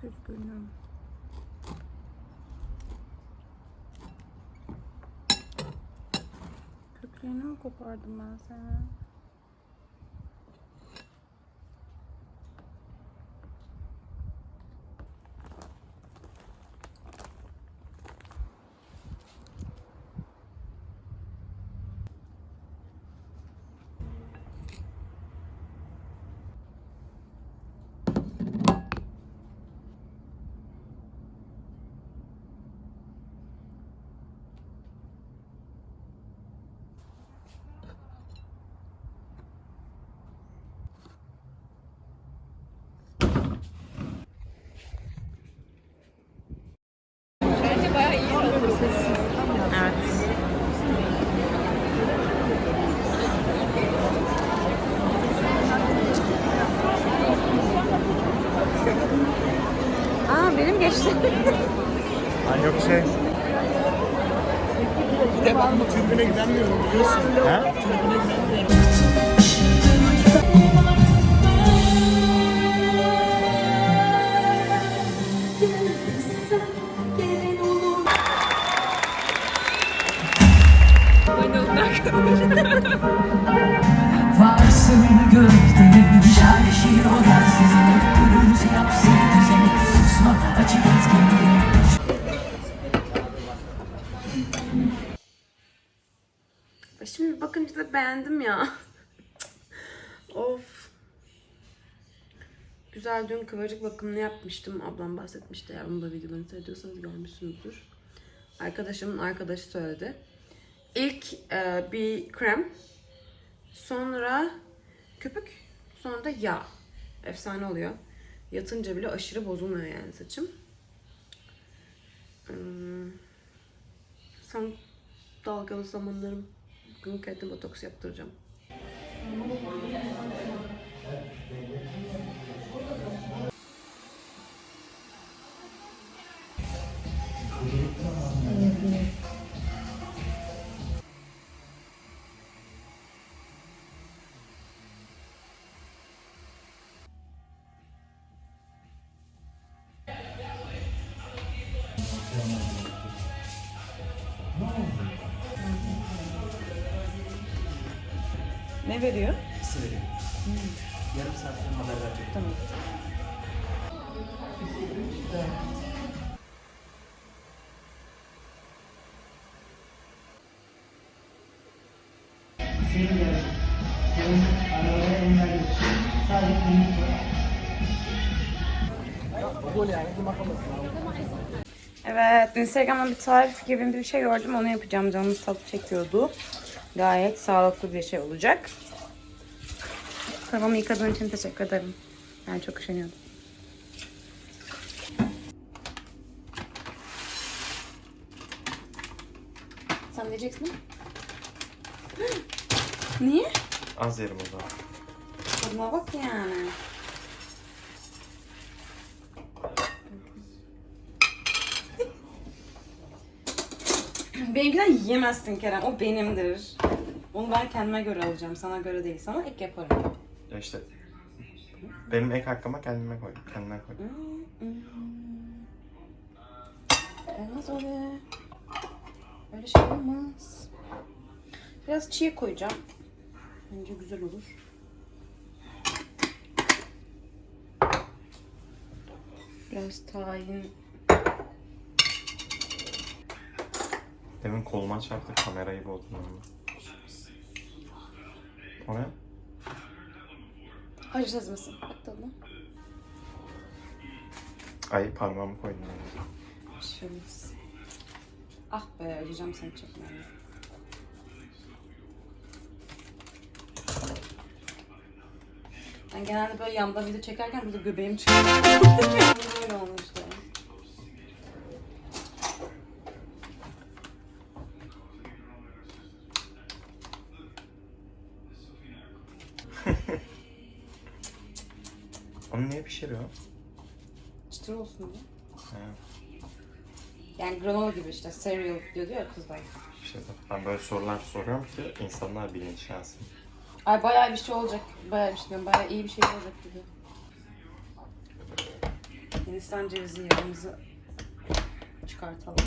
Çok üzgünüm. Köklerini mi kopardım ben senin? Evet. Aa benim geçti. Ay yok şey. Bir de ben bu tribüne gidemiyorum biliyorsun. Ha? Tribüne gidemiyorum. Varsın gökte şaşır o gözlerini Gülümse yapsaydı beğendim ya. of. Güzel dün kıvırcık bakımını yapmıştım. Ablam bahsetmişti. Eğer onu da videolarını seyrediyorsanız görmüşsünüzdür. Arkadaşımın arkadaşı söyledi. İlk e, bir krem. Sonra köpük. Sonra da yağ. Efsane oluyor. Yatınca bile aşırı bozulmuyor yani saçım. Hmm. Son dalgalı zamanlarım. Bugün kendim botoks yaptıracağım. Ne veriyor? Yarım saat sonra haber verecek. Tamam. Senin yarışın Senin arabaya engelli Sadece klinik var Evet, Instagram'da bir tarif gibi bir şey gördüm. Onu yapacağım. Canım tadı çekiyordu. Gayet sağlıklı bir şey olacak. Kafamı yıkadığın için teşekkür ederim. Ben çok üşeniyordum. Sen diyeceksin mi? Niye? Az yerim o zaman. Tadına bak yani. Benimkiden yiyemezsin Kerem. O benimdir. Onu ben kendime göre alacağım. Sana göre değil. Sana ek yaparım. Ya işte. Benim ek hakkıma kendime koy. Kendime koy. Olmaz öyle. Öyle şey olmaz. Biraz çiğ koyacağım. Bence güzel olur. Biraz tahin. Demin koluma çarptı kamerayı bozdum ama. O ne? Hayır ezmesin. Bak tadına. Ay parmağımı koydum. Şöyle. Ah be öleceğim seni çekmeye. Ben genelde böyle yanda video çekerken burada göbeğim çıkıyor. böyle olmuştu. Onu niye pişiriyor? Çıtır olsun diye. He. Yani granola gibi işte cereal diyordu ya kızlar. İşte ben böyle sorular soruyorum ki insanlar bilinçlensin. Ay bayağı bir şey olacak. Bayağı bir şey diyorum. Bayağı iyi bir şey olacak gibi. Hindistan cevizi yağımızı çıkartalım.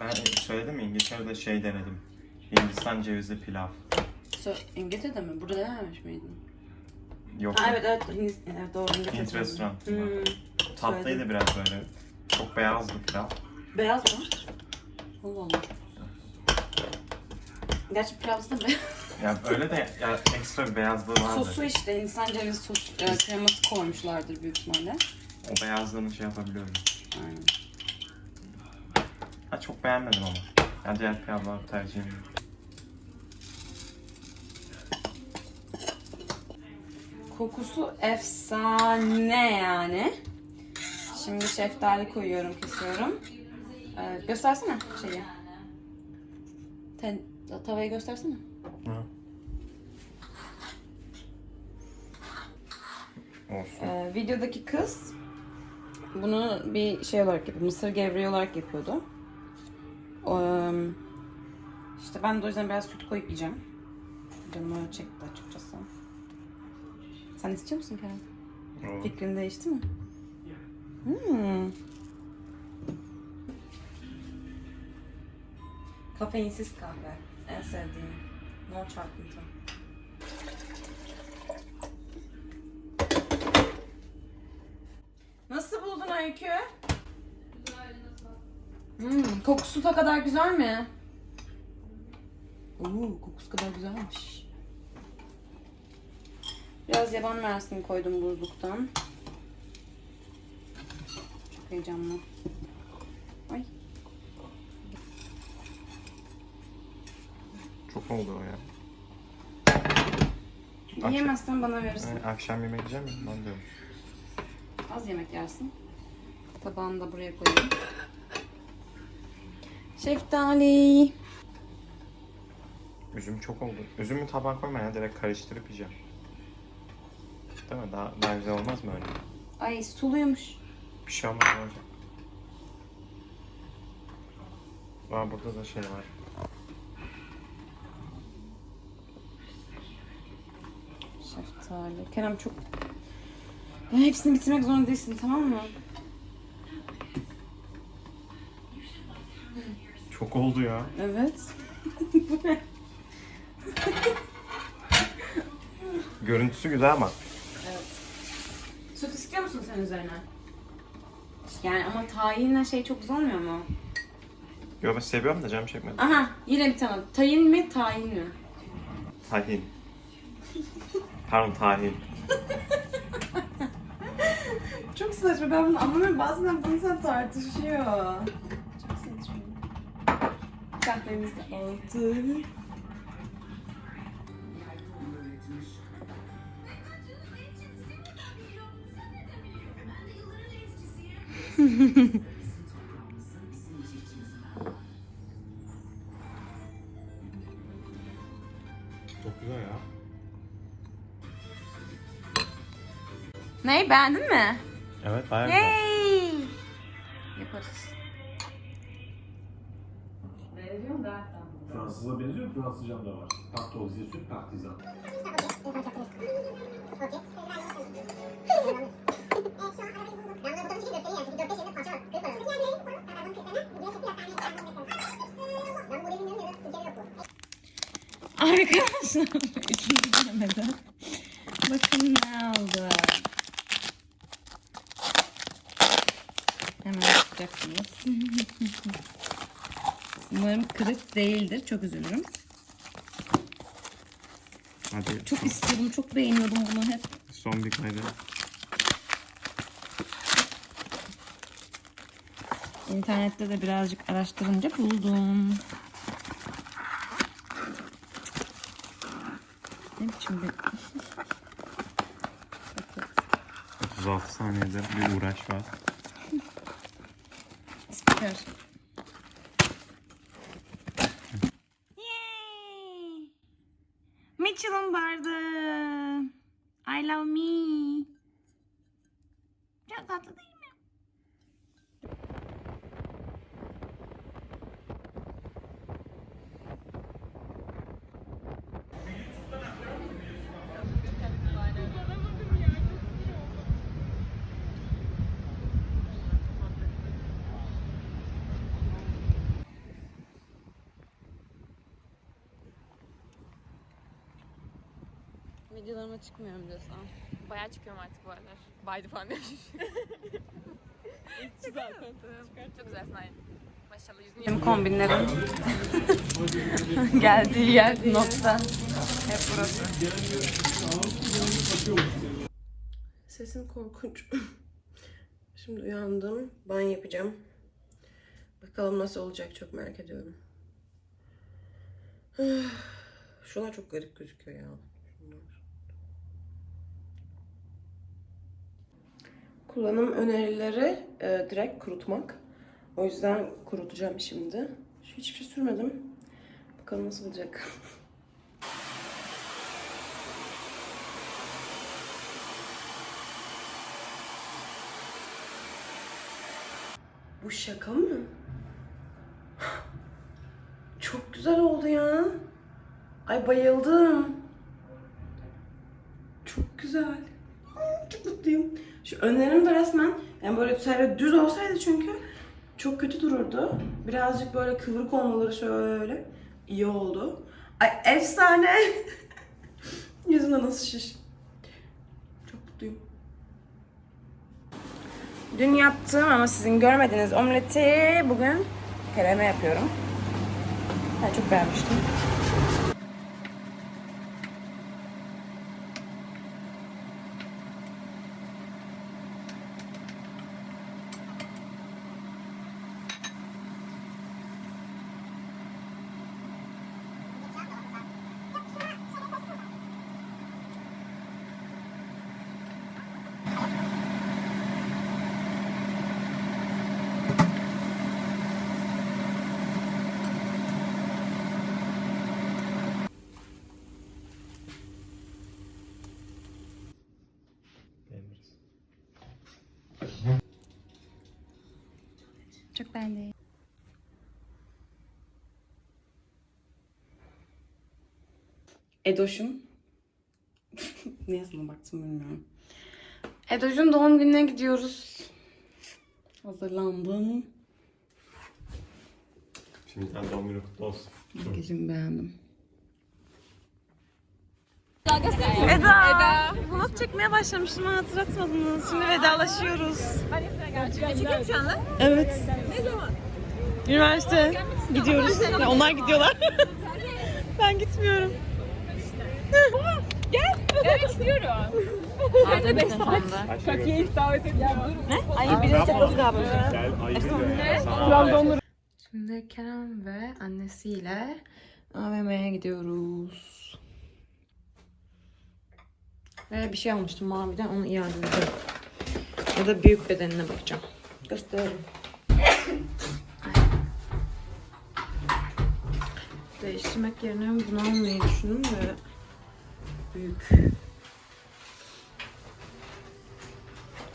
Ben söyledim mi İngiltere'de şey denedim. Hindistan cevizli pilav. So, İngiltere'de mi? Burada denememiş miydin? Yok. Ha evet evet. Evet doğru İngiltere'de. Hint restoranında. Hmm. Tatlıydı söyledim. biraz böyle. Çok beyazdı pilav. Beyaz mı? Allah Allah. Gerçi pilavda da beyaz. Yani öyle de ya ekstra bir beyazlığı vardı. Sosu işte Hindistan cevizi sos, e, kreması koymuşlardır büyük ihtimalle. O beyazlığını şey yapabiliyorum. Aynen. Ha çok beğenmedim ama. Yani diğer pilavlar tercihim. Kokusu efsane yani. Şimdi şeftali koyuyorum, kesiyorum. Ee, göstersene şeyi. Ten, tavayı göstersene. Olsun. Ee, videodaki kız bunu bir şey olarak yapıyor, mısır gevreği olarak yapıyordu. Ee, işte ben de o yüzden biraz süt koyup yiyeceğim. Canım öyle çekti açıkçası. Sen istiyor musun Kerem? Olur. Fikrin değişti mi? Hmm. Kafeinsiz kahve. En sevdiğim. No çarpıntı. Nasıl buldun Öykü? Hmm, kokusu da kadar güzel mi? Oo, kokusu kadar güzelmiş. Biraz yaban mersini koydum buzluktan. Çok heyecanlı. Ay. Çok oldu o ya. Yiyemezsen bana verirsin. Yani akşam yemek yiyeceğim mi? Ben diyorum. Az yemek yersin. Tabağını da buraya koyayım. Şeftali. Üzüm çok oldu. Üzümü tabağa koyma ya. Direkt karıştırıp yiyeceğim. Değil mi? Daha, daha güzel olmaz mı öyle? Ay suluymuş. Bir şey olmaz ne olacak? Aa burada da şey var. Şeftali. Kerem çok... Ya hepsini bitirmek zorunda değilsin tamam mı? Çok oldu ya. Evet. Görüntüsü güzel ama. Sen üzerine? Yani ama tahinle şey çok güzel olmuyor mu? Yo ben seviyorum da canım çekmedi. Aha yine bir tane. Tayin mi tahin mi? Tahin. Pardon tahin. Çok saçma ben bunu anlamıyorum. Bazen bunu sen tartışıyor. Çok saçma. Kahvemiz de Çok güzel ya. Ney beğendin mi? Evet bayağı güzel. Yay! Yaparız. Fransız'a benziyor, Fransızcam da var. Partoziye süt partizan. Arkadaşlar üçüncü denemede. Bakın ne aldı. Hemen yapacaksınız. Umarım kırık değildir. Çok üzülürüm. Hadi Çok istiyordum, çok beğeniyordum bunu hep. son bir kaydı. İnternette de birazcık araştırınca buldum. Ne biçim bir... 36 saniyede bir uğraş var. Spiker. Yay! Mitchell'ın bardağı. I love me. Çok tatlı değil mi? Videolarıma çıkmıyorum diyorsun. Bayağı çıkıyorum artık bu aralar. Baydı falan demiş. zaten. Çok güzelsin aynen. Maşallah yüzünü Benim kombinlerim geldiği yer nokta. Hep burası. Sesim korkunç. Şimdi uyandım. Banyo yapacağım. Bakalım nasıl olacak çok merak ediyorum. Şunlar çok garip gözüküyor ya. Kullanım önerileri e, direkt kurutmak. O yüzden kurutacağım şimdi. Şu hiçbir şey sürmedim. Bakalım nasıl olacak. Bu şaka mı? Çok güzel oldu ya. Ay bayıldım. Çok güzel. Çok mutluyum. Şu önlerim de resmen yani böyle şöyle düz olsaydı çünkü çok kötü dururdu. Birazcık böyle kıvrık olmaları şöyle iyi oldu. Ay efsane. Yüzümde nasıl şiş. Çok mutluyum. Dün yaptığım ama sizin görmediğiniz omleti bugün Kerem'e yapıyorum. Ben çok beğenmiştim. Çok beğendim. Edoş'un ne yazına baktım bilmiyorum. Edoş'un doğum gününe gidiyoruz. Hazırlandım. Şimdiden doğum günü kutlu olsun. Makyajımı beğendim. Eda. Eda. Vlog çekmeye başlamıştım ama hatırlatmadınız. Şimdi vedalaşıyoruz. Çekim şu anda. Evet. Ne zaman? Üniversite. Gidiyoruz. Ya onlar gidiyorlar. ben gitmiyorum. Gelmek istiyorum. Sadece 5 saat. Ayşe ilk davet Ay biri çatladı galiba. Gel ayıp Şimdi Kerem ve annesiyle AVM'ye gidiyoruz. Ve bir şey almıştım maviden onu iade edeceğim. Ya da büyük bedenine bakacağım. Gösteririm. Değiştirmek yerine bunu almayı düşündüm de büyük.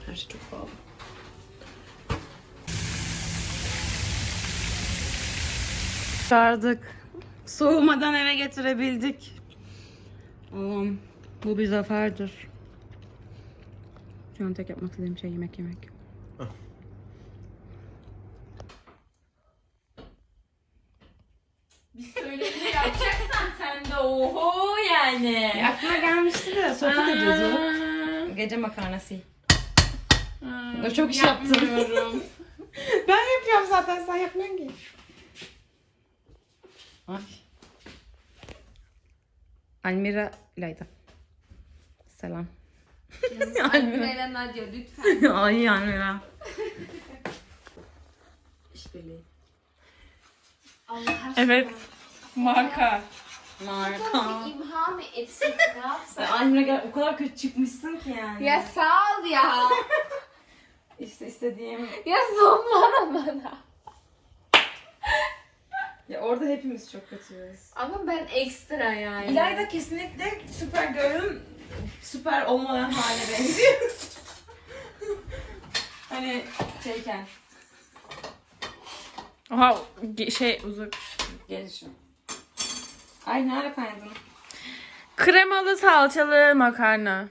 Her şey çok pahalı. Çağırdık. Soğumadan eve getirebildik. Allah'ım bu bir zaferdir. Şu an tek yapmak istediğim şey yemek yemek. Sen de oho yani. Aklıma gelmişti de sohbet ediyordu. Gece makarnası. Ya çok iş yaptım. ben yapıyorum zaten sen yapmıyorsun ki. Ay. Almira İlayda. Selam. Almira Nadia lütfen. Ay Almira. İşbirliği. Evet. Marka. Marka. İmha mı etsin? Ne yapsın? Almira gel o kadar kötü çıkmışsın ki yani. Ya sağ ol ya. İşte istediğim. Ya zoomlama bana. Ya orada hepimiz çok kötüyüz. Ama ben ekstra yani. İlayda kesinlikle süper görün süper olmayan hale benziyor. hani şeyken. Oha şey Uzak. Gelişim. Ay nerede kaydın? kremalı salçalı makarna.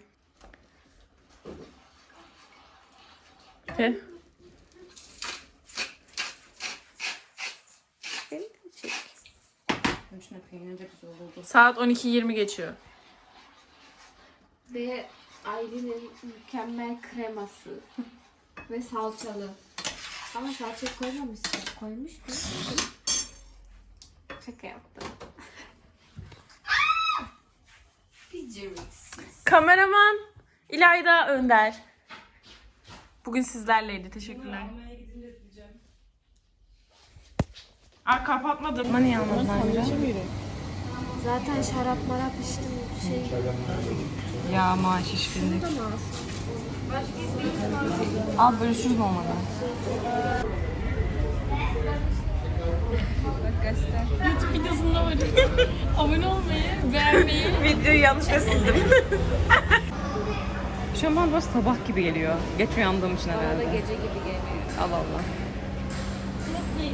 Şuna peynir de güzel oldu. Saat 12.20 geçiyor. Ve Aylin'in mükemmel kreması. Ve salçalı. Ama salçayı koymamışsın. Koymuş mu? Şaka yaptım. Beceriksiz. Kameraman İlayda Önder. Bugün sizlerleydi. Teşekkürler. Aa kapatmadım. Bana niye almadın anca? Zaten şarap marap içtim. Şey, Ya ama şişkinlik. Al bölüşürüz olmadı. YouTube videosunda varım. Abone olmayı, beğenmeyi. Videoyu yanlışlıkla sildim. Şu an bana sabah gibi geliyor. Geç uyandığım için herhalde. gece gibi geliyor. Allah Allah. Abone